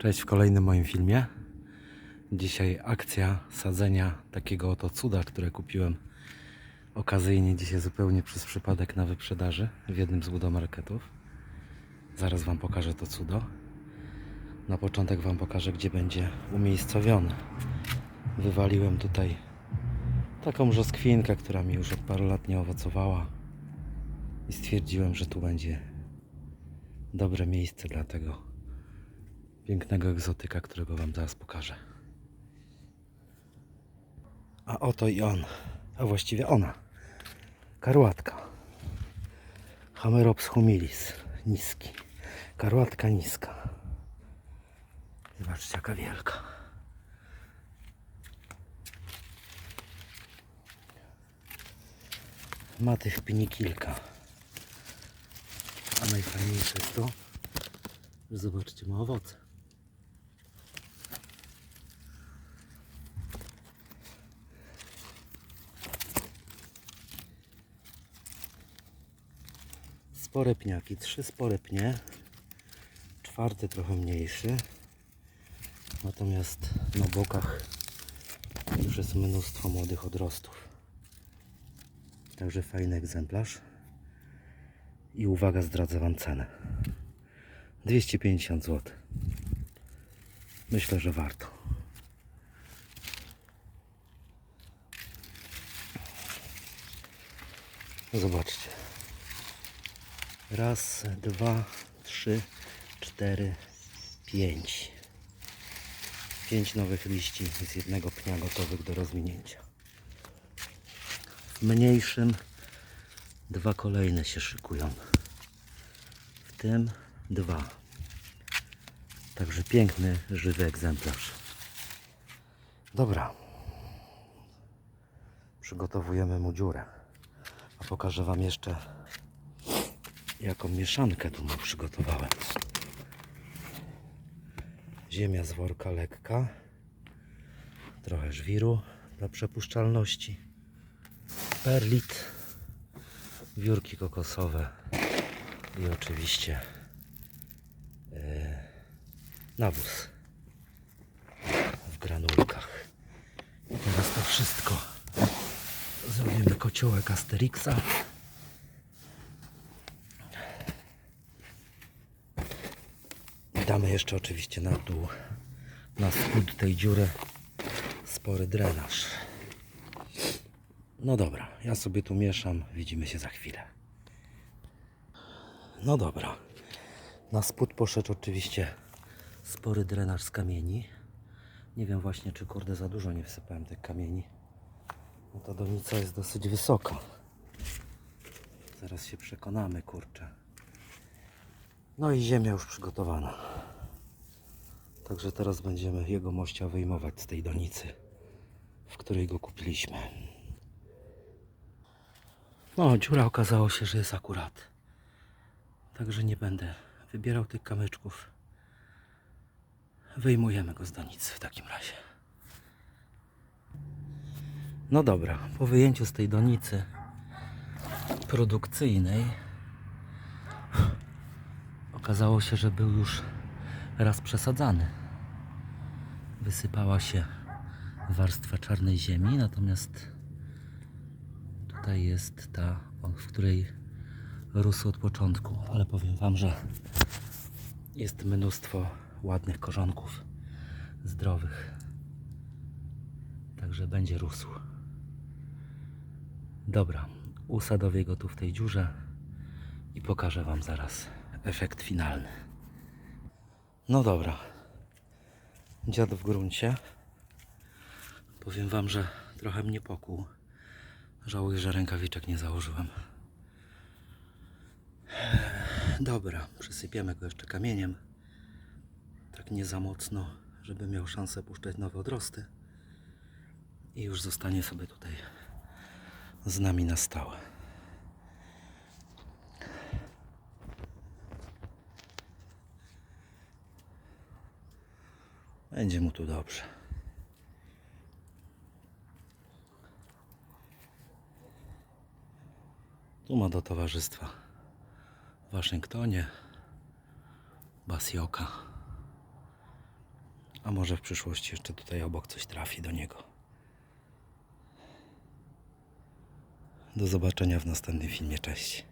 Cześć w kolejnym moim filmie. Dzisiaj akcja sadzenia takiego oto cuda, które kupiłem okazyjnie dzisiaj zupełnie przez przypadek na wyprzedaży w jednym z budomarketów. Zaraz Wam pokażę to cudo. Na początek Wam pokażę, gdzie będzie umiejscowiony. Wywaliłem tutaj taką brzoskwinkę, która mi już od paru lat nie owocowała i stwierdziłem, że tu będzie dobre miejsce dla tego pięknego egzotyka, którego Wam zaraz pokażę. A oto i on, a właściwie ona. Karłatka. Hamerops humilis. Niski. Karłatka niska. Zobaczcie jaka wielka. Ma tych pni kilka. A najfajniejsze jest to, że zobaczcie, ma owoce. Spore pniaki, trzy spore pnie. Czwarty trochę mniejszy. Natomiast na bokach już jest mnóstwo młodych odrostów. Także fajny egzemplarz. I uwaga, zdradzę Wam cenę. 250 zł. Myślę, że warto. Zobaczcie. Raz, dwa, trzy, cztery, pięć. Pięć nowych liści z jednego pnia gotowych do rozwinięcia. W mniejszym dwa kolejne się szykują. W tym dwa. Także piękny, żywy egzemplarz. Dobra. Przygotowujemy mu dziurę. A pokażę Wam jeszcze jaką mieszankę tu mu przygotowałem. Ziemia z worka lekka. Trochę żwiru dla przepuszczalności. Perlit. Wiórki kokosowe. I oczywiście e, nawóz w granulkach. I teraz to wszystko zrobimy kociołek Asterixa. Jeszcze oczywiście na dół, na spód tej dziury spory drenaż. No dobra, ja sobie tu mieszam, widzimy się za chwilę. No dobra, na spód poszedł oczywiście spory drenaż z kamieni. Nie wiem właśnie, czy kurde za dużo nie wsypałem tych kamieni. No ta donica jest dosyć wysoka. Zaraz się przekonamy, kurczę. No i ziemia już przygotowana. Także teraz będziemy jego mościa wyjmować z tej donicy, w której go kupiliśmy. No, dziura okazało się, że jest akurat. Także nie będę wybierał tych kamyczków. Wyjmujemy go z donicy w takim razie. No dobra, po wyjęciu z tej donicy produkcyjnej okazało się, że był już raz przesadzany. Wysypała się warstwa czarnej ziemi, natomiast tutaj jest ta, w której rósł od początku, ale powiem Wam, że jest mnóstwo ładnych korzonków zdrowych. Także będzie rósł. Dobra, usadowię go tu w tej dziurze i pokażę Wam zaraz efekt finalny. No dobra. Dziad w gruncie. Powiem Wam, że trochę mnie pokuł. Żałuję, że rękawiczek nie założyłem. Dobra, przysypiemy go jeszcze kamieniem. Tak nie za mocno, żeby miał szansę puszczać nowe odrosty. I już zostanie sobie tutaj z nami na stałe. Będzie mu tu dobrze. Tu ma do towarzystwa w Waszyngtonie Basioka. A może w przyszłości jeszcze tutaj obok coś trafi do niego. Do zobaczenia w następnym filmie. Cześć.